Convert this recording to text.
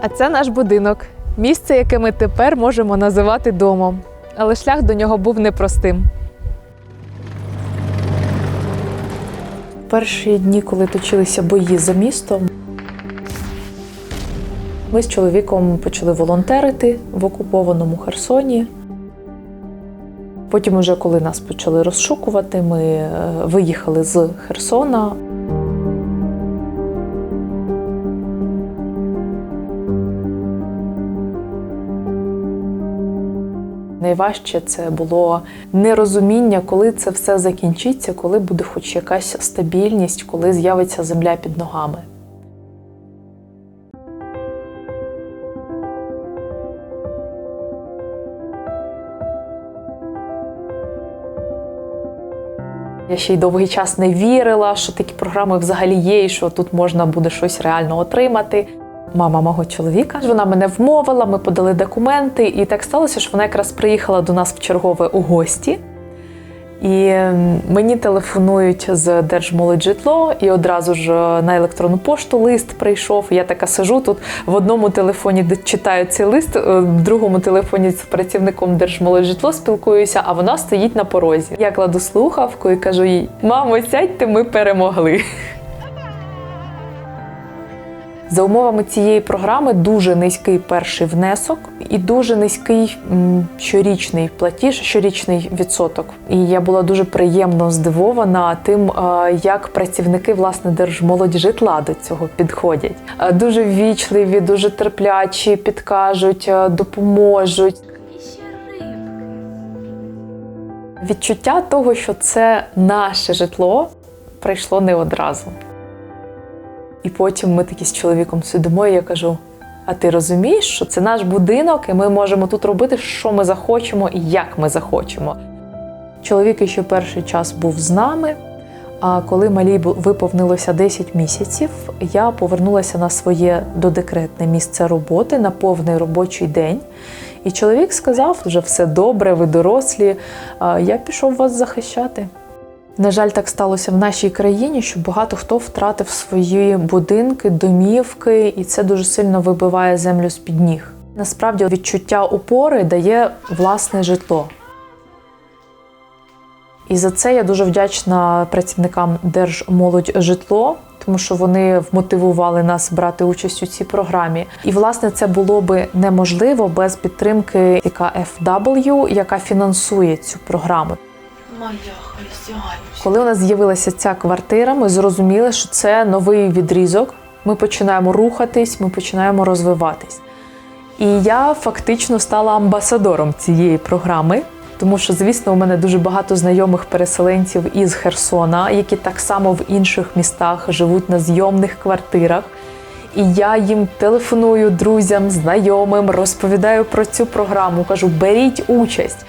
А це наш будинок, місце, яке ми тепер можемо називати домом. Але шлях до нього був непростим. Перші дні, коли точилися бої за містом, ми з чоловіком почали волонтерити в окупованому Херсоні. Потім, уже коли нас почали розшукувати, ми е, виїхали з Херсона. Найважче це було нерозуміння, коли це все закінчиться, коли буде хоч якась стабільність, коли з'явиться земля під ногами. Я ще й довгий час не вірила, що такі програми взагалі є, і що тут можна буде щось реально отримати. Мама мого чоловіка вона мене вмовила, ми подали документи, і так сталося, що вона якраз приїхала до нас в чергове у гості. І мені телефонують з Держмолоджитло, і одразу ж е, на електронну пошту лист прийшов. Я така сижу тут в одному телефоні, читаю цей лист, е, в другому телефоні з працівником Держмолоджитло спілкуюся, а вона стоїть на порозі. Я кладу слухавку і кажу їй: мамо, сядьте, ми перемогли. За умовами цієї програми дуже низький перший внесок і дуже низький щорічний платіж, щорічний відсоток. І я була дуже приємно здивована тим, як працівники власне держмолодьжитла до цього підходять. Дуже ввічливі, дуже терплячі, підкажуть, допоможуть. Відчуття того, що це наше житло, прийшло не одразу. І потім ми такі з чоловіком сидимо, і я кажу: а ти розумієш, що це наш будинок, і ми можемо тут робити, що ми захочемо і як ми захочемо. Чоловік ще перший час був з нами. А коли малій виповнилося 10 місяців, я повернулася на своє додекретне місце роботи на повний робочий день. І чоловік сказав: вже все добре, ви дорослі, я пішов вас захищати. На жаль, так сталося в нашій країні, що багато хто втратив свої будинки, домівки, і це дуже сильно вибиває землю з під ніг. Насправді відчуття опори дає власне житло. І за це я дуже вдячна працівникам Держмолодьжитло, тому що вони вмотивували нас брати участь у цій програмі. І власне це було би неможливо без підтримки KFW, яка фінансує цю програму. Коли у нас з'явилася ця квартира, ми зрозуміли, що це новий відрізок. Ми починаємо рухатись, ми починаємо розвиватись. І я фактично стала амбасадором цієї програми, тому що, звісно, у мене дуже багато знайомих переселенців із Херсона, які так само в інших містах живуть на зйомних квартирах. І я їм телефоную друзям, знайомим, розповідаю про цю програму, кажу: беріть участь.